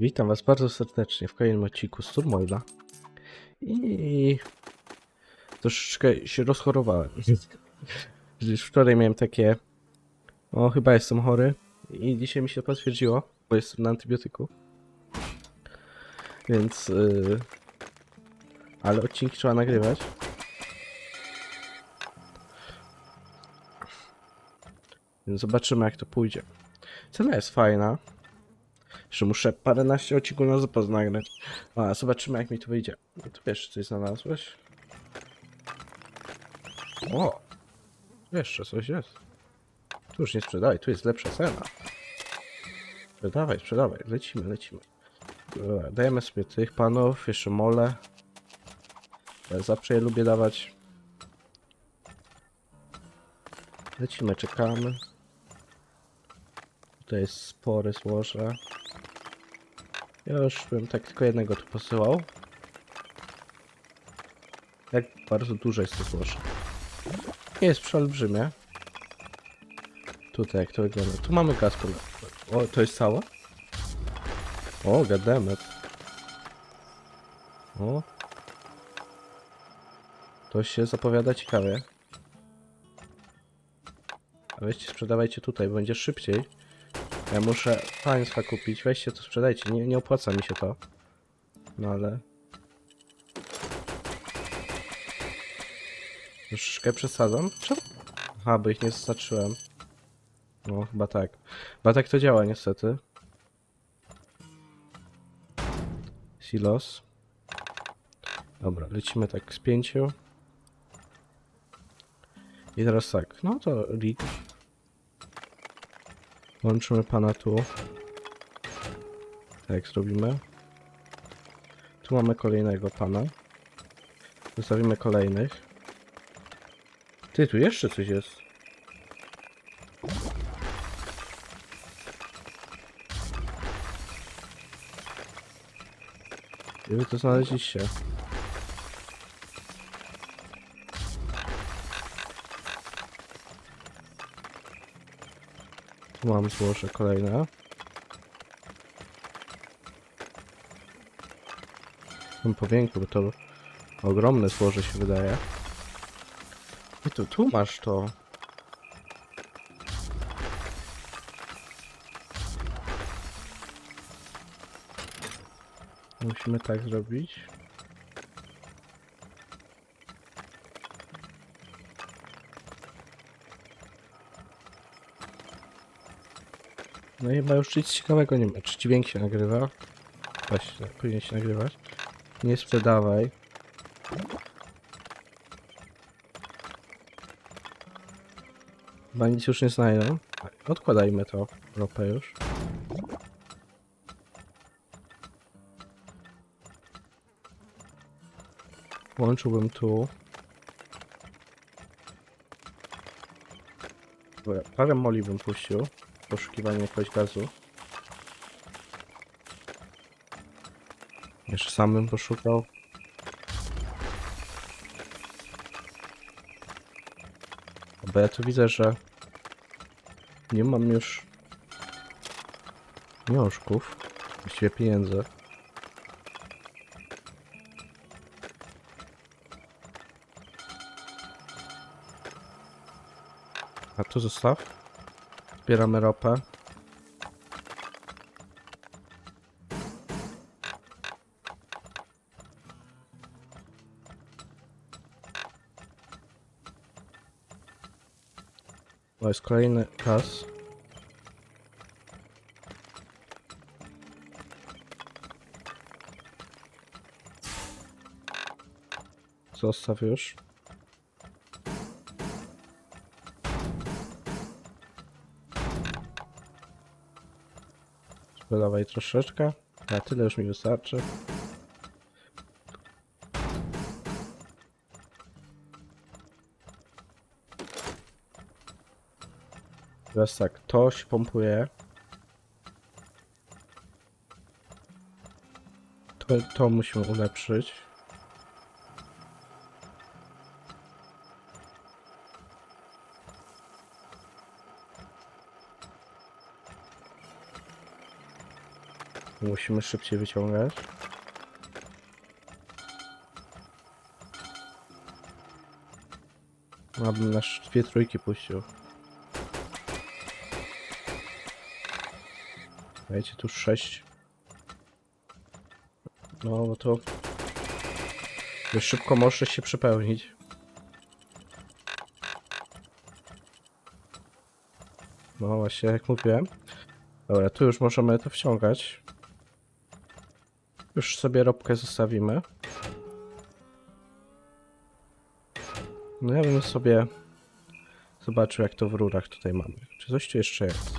Witam Was bardzo serdecznie w kolejnym odcinku z Turmoila. I troszeczkę się rozchorowałem. Gdyż wczoraj miałem takie. O, chyba jestem chory. I dzisiaj mi się potwierdziło, bo jestem na antybiotyku. Więc. Yy... Ale odcinki trzeba nagrywać. Więc zobaczymy, jak to pójdzie. Cena jest fajna. Jeszcze muszę paręnaście odcinków na zapas nagrać. A, zobaczymy jak mi to wyjdzie. Tu jeszcze coś znalazłeś? O! Jeszcze coś jest. Tu już nie sprzedawaj, tu jest lepsza cena. Sprzedawaj, sprzedawaj, lecimy, lecimy. Dobra, dajemy sobie tych panów, jeszcze mole. Ja zawsze je lubię dawać. Lecimy, czekamy. Tutaj jest spore złoże. Ja już bym tak tylko jednego tu posyłał. Jak bardzo duże jest to złoże. Nie jest przeolbrzymie. Tutaj jak to wygląda. Tu mamy gaz. O, to jest całe? O, gademet. O. To się zapowiada ciekawie. A weźcie sprzedawajcie tutaj, będzie szybciej. Ja muszę państwa kupić. Weźcie to sprzedajcie. Nie, nie opłaca mi się to. No ale. Troszeczkę przesadzam? Czemu? Aha, bo ich nie zaznaczyłem. No, chyba tak. Chyba tak to działa niestety. Silos. Dobra, lecimy tak z pięciu. I teraz tak, no to Rick. Łączymy pana tu. Tak zrobimy. Tu mamy kolejnego pana. Zostawimy kolejnych. Ty, tu jeszcze coś jest. Wy to znaleźliście? Tu mam złoże kolejne. Bym powiększył, to ogromne złoże się wydaje. I tu, tu masz to. Musimy tak zrobić. No i chyba już nic ciekawego nie ma. Czy dźwięk się nagrywa? Właśnie, powinien się nagrywać. Nie sprzedawaj. Chyba nic już nie znajdą. Odkładajmy to ropę już. Włączyłbym tu. Dobra, parę moli bym puścił. Poszukiwanie jakiegoś gazu. Jeszcze sam bym poszukał. Bo ja tu widzę, że nie mam już miążków, właściwie pieniędzy. A tu zostaw. Zbieramy ropę. To jest kolejny kas. Zostaw już. Dodawaj troszeczkę. A tyle już mi wystarczy. Teraz tak, to się pompuje. To, to musimy ulepszyć. Musimy szybciej wyciągać. Abym nasz dwie trójki puścił. Dajcie tu sześć. No, bo to... Dość szybko może się przepełnić. No właśnie, jak mówiłem. Dobra, tu już możemy to wciągać. Już sobie robkę zostawimy. No ja bym sobie zobaczył jak to w rurach tutaj mamy. Czy coś tu jeszcze jest?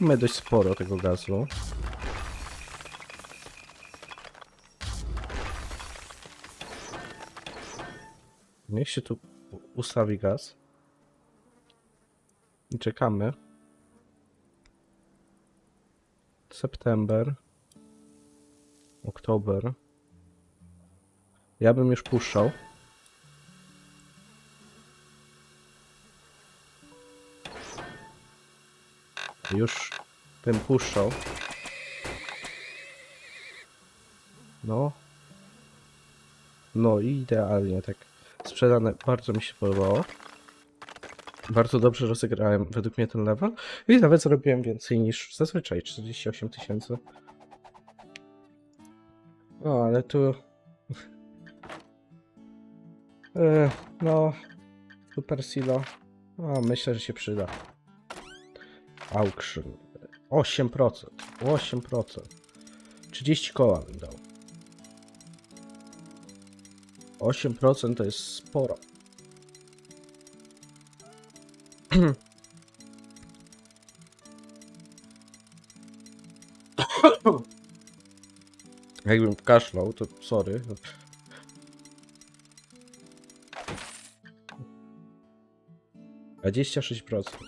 Mamy dość sporo tego gazu. Niech się tu ustawi gaz. I czekamy. September. Oktober. Ja bym już puszczał. Już bym puszczał. No. No i idealnie, tak sprzedane. Bardzo mi się podobało. Bardzo dobrze rozegrałem według mnie ten level. I nawet zrobiłem więcej niż zazwyczaj 48 tysięcy. O, ale tu. E, no. Super Silo. O, myślę, że się przyda. Auction. 8%. 8%. 30 koła bym dał. 8% to jest sporo. Jakbym kaszlał, to sorry. Dwadzieścia sześć procent.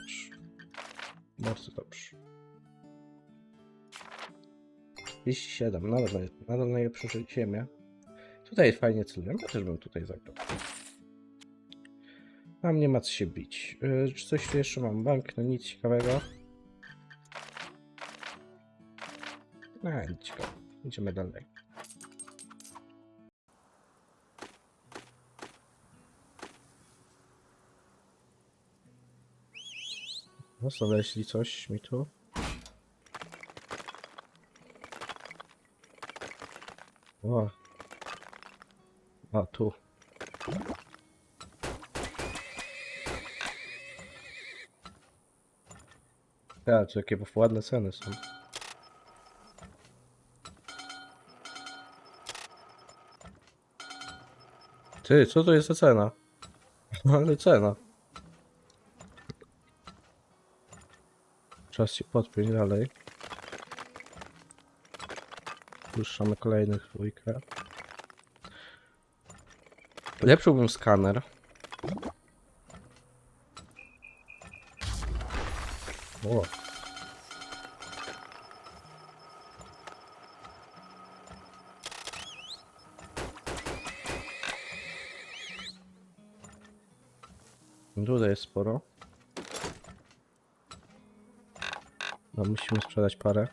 Bardzo dobrze. 37, nadal, naj- nadal najlepsze ziemia. Tutaj fajnie celuję, ja też bym tutaj zagrał. Tam nie ma co się bić. Yy, czy coś tu jeszcze mam? Bank, no nic ciekawego. A, nic ciekawego. Idziemy dalej. No, znaleźli coś mi tu. O. A, tu. Ja, to jakie ładne ceny są. Ty, co to jest za cena? Ale cena. Czas się podpiąć dalej. Puszczamy kolejnych dwójkę. Lepszyłbym skaner. O. Tutaj jest sporo. No, musimy sprzedać parę.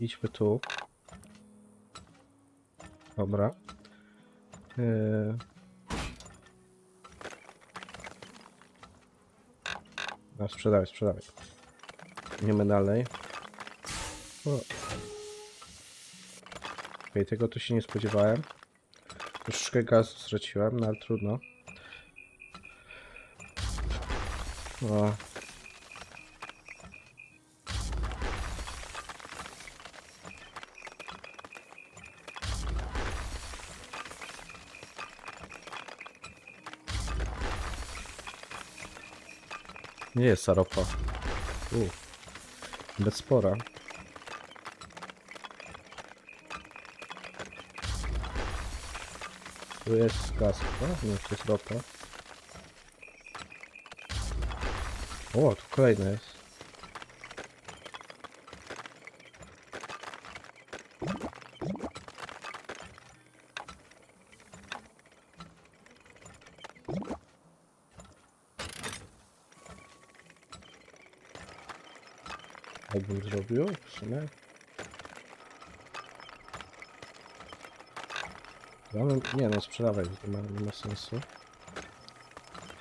Idźmy tu. Dobra. Yy... No, sprzedawaj, sprzedawaj. Idziemy dalej. O. Okej, tego tu się nie spodziewałem. Troszeczkę gazu straciłem, no ale trudno. O. Nie jest saropa. U. Bez spora. Tu jest gaz, chyba? Nie, to jest ropa. O, tu kolejny jest. Tak bym zrobił w sumie. Bym, nie no, sprzedawaj, nie ma, nie ma sensu.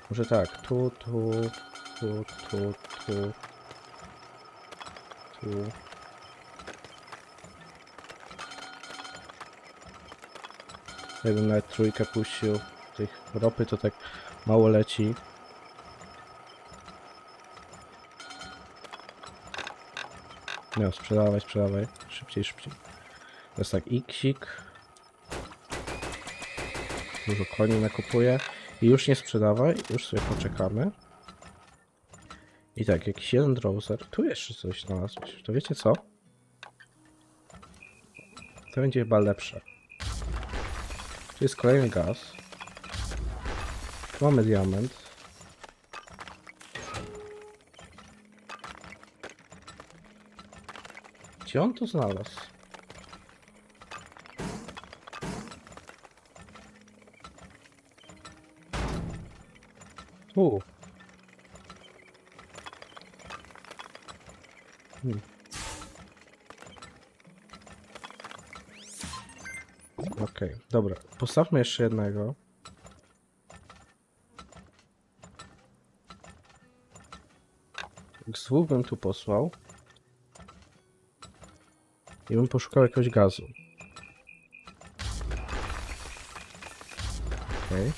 Może tak, tu, tu, tu, tu, tu, tu. Jakbym nawet trójkę puścił tych ropy, to tak mało leci. No, sprzedawaj, sprzedawaj. Szybciej, szybciej. To jest tak, iksik. Dużo koni nakupuję. I już nie sprzedawaj, już sobie poczekamy. I tak, jakiś jeden drowser. Tu jeszcze coś znalazłeś. To wiecie co? To będzie chyba lepsze. Tu jest kolejny gaz. Tu mamy diament. Gdzie on to znalazł? Tu. Hmm. Okej, dobra. Postawmy jeszcze jednego. Z dwóch bym tu posłał. I bym poszukał jakiegoś gazu. Okej.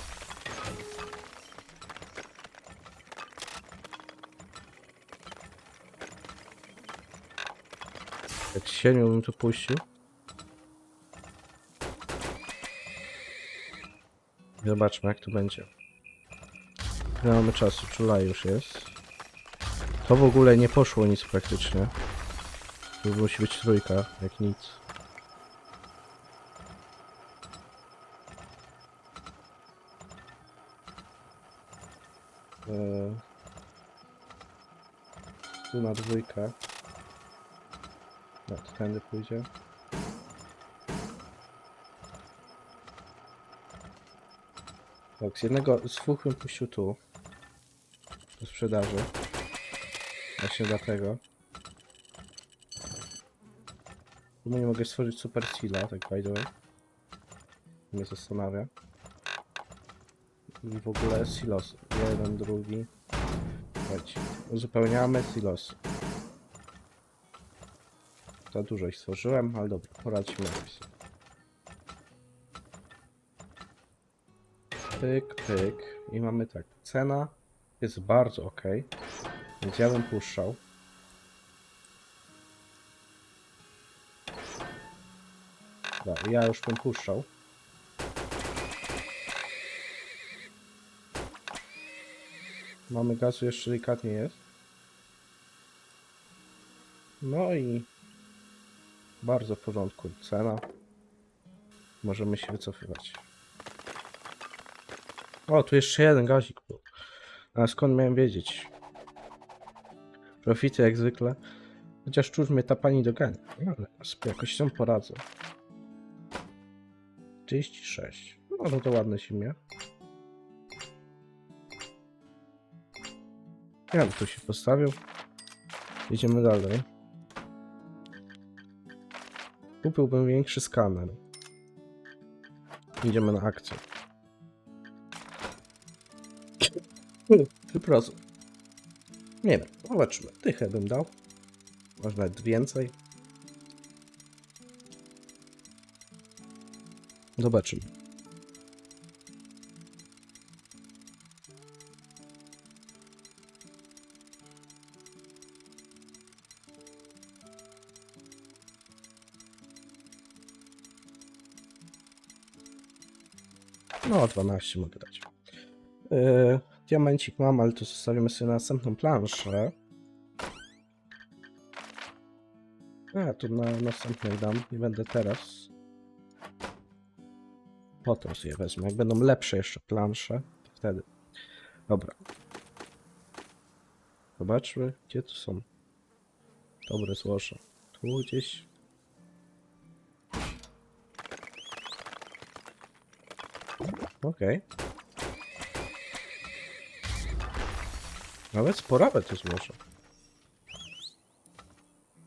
Jak siedmiu bym tu puścił. Zobaczmy jak to będzie. Nie mamy czasu, czulaj już jest. To w ogóle nie poszło nic praktycznie. Tu musi być trójka, jak nic. Eee, tu na dwójkę. No, to tędy pójdzie. Tak, z jednego, z dwóch bym puścił tu. Do sprzedaży. Właśnie dlatego. Tu nie mogę stworzyć super seala, tak by the way. Mnie zastanawia. I w ogóle silos. Jeden, drugi. Chodź. Uzupełniamy silos. Za dużo ich stworzyłem, ale dobra, poradźmy jakoś. Pyk, pyk. I mamy tak. Cena jest bardzo ok. Więc ja bym puszczał. Dobra, ja już bym puszczał. Mamy gazu jeszcze delikatnie jest. No i bardzo w porządku cena. Możemy się wycofywać. O, tu jeszcze jeden gazik był. A skąd miałem wiedzieć? Profity jak zwykle. Chociaż czuć mnie ta pani dogania. Ale jakoś się poradzę. 36. No, no to ładne siemię. Ja tu się postawił. Idziemy dalej. Kupiłbym większy skaner. Idziemy na akcję. Wyprozum. Nie wiem, zobaczymy. Dychę bym dał. Może nawet więcej. Zobaczymy. No, 12 mogę dać. Yy, diamencik mam, ale to zostawimy sobie na następną planszę. A, to na następnej dam. Nie będę teraz. Potem sobie wezmę. Jak będą lepsze jeszcze plansze, to wtedy. Dobra. Zobaczmy, gdzie tu są dobre złoże. Tu gdzieś. Okej. Nawet sporawe to złoże.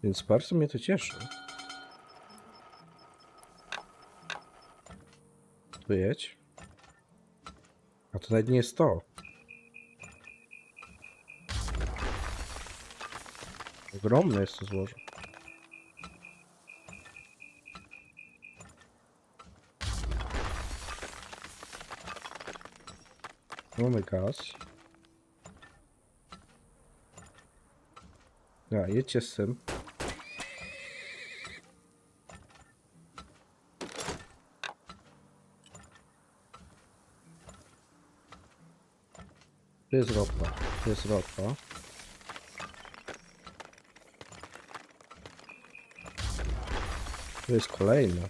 Więc bardzo mnie to cieszy. Tu jedź. A to nawet nie jest to. Ogromne jest to złoże. Mamy gaz. Ja, jedźcie z tym. Tu jest ropa. Tu jest ropa. Tu jest kolejna.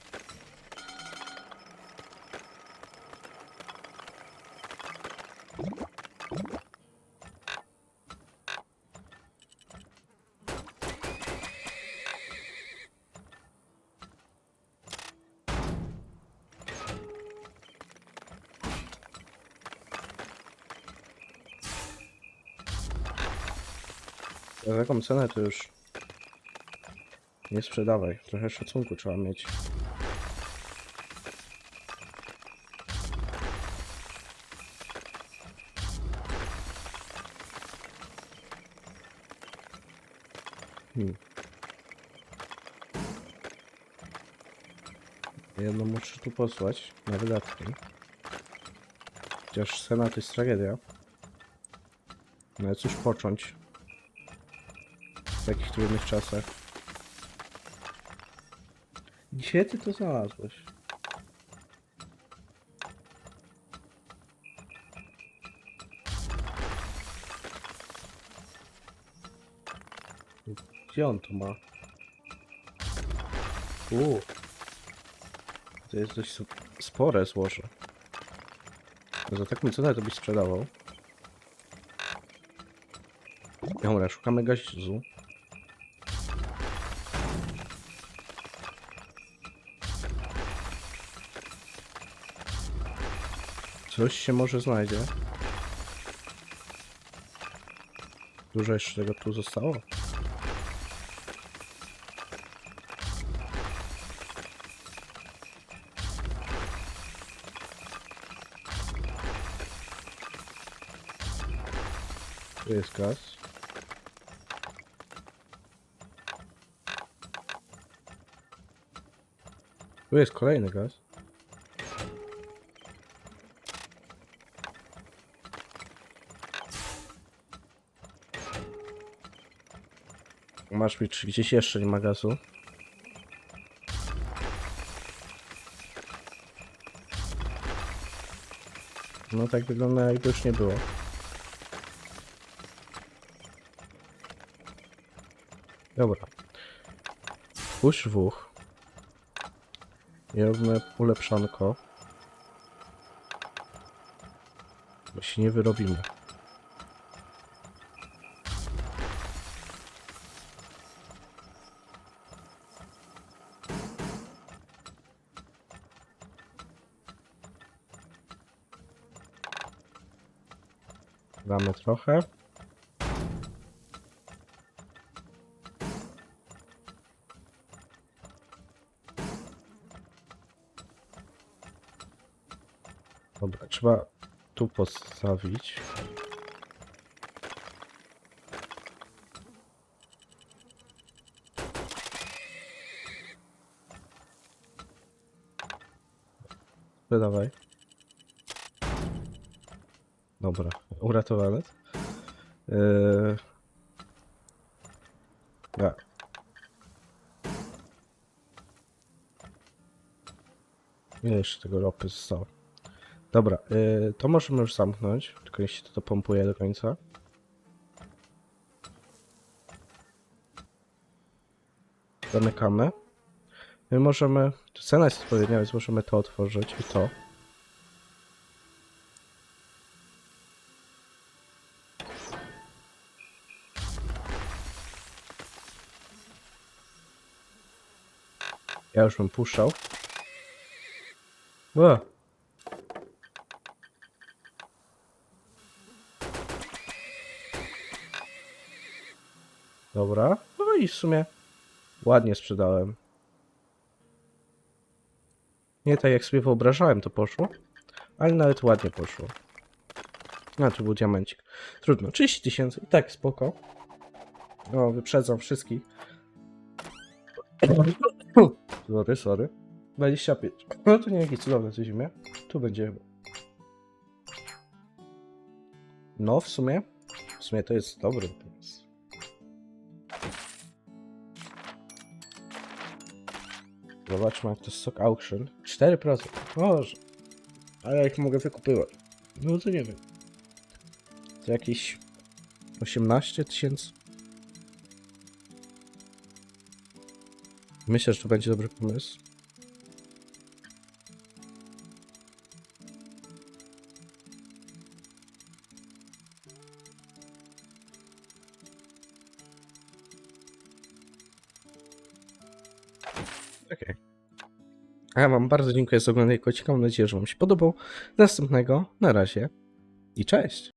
Za taką cenę to już nie sprzedawaj. Trochę szacunku trzeba mieć. Hmm. Jedno muszę tu posłać na wydatki. Chociaż cena to jest tragedia. No ale cóż począć w takich trudnych czasach. Gdzie ty to znalazłeś? Gdzie on to ma? U. To jest dość spore złoże. Za taką cenę to byś sprzedawał. Dobra, szukamy gazu. Coś się może znajdzie. Dużo jeszcze tego tu zostało? Tu jest gaz. Tu jest kolejny gaz. Masz mi czy gdzieś jeszcze nie ma gazu? No tak wygląda jakby już nie było. Dobra. Puść wuch. I robimy ulepszanko. Bo się nie wyrobimy. Damy trochę. Dobra, trzeba tu postawić. Wydawaj. Dobra, uratowany. Yy... Tak. Ile jeszcze tego ropy zostało? Dobra, yy, to możemy już zamknąć, tylko jeśli to, to pompuje do końca. Zamykamy. My możemy, cena jest odpowiednia, więc możemy to otworzyć i to. Ja już bym puszczał. Dobra. No i w sumie Ładnie sprzedałem. Nie tak jak sobie wyobrażałem to poszło, ale nawet ładnie poszło. No, to był diamencik. Trudno, 30 tysięcy i tak spoko. O, wyprzedzam wszystkich. Sorry, sorry. 25. No to nie jakieś cudowne coś imię. Tu będzie. No, w sumie. W sumie to jest dobry pomysł. Zobaczmy jak to jest stock auction. 4%. Może. Ale jak mogę wykupywać? No to nie wiem. To jakieś 18 tysięcy? Myślę, że to będzie dobry pomysł. Okej. A ja wam bardzo dziękuję za oglądanie kocika. Mam nadzieję, że wam się podobał. Do następnego. Na razie. I cześć.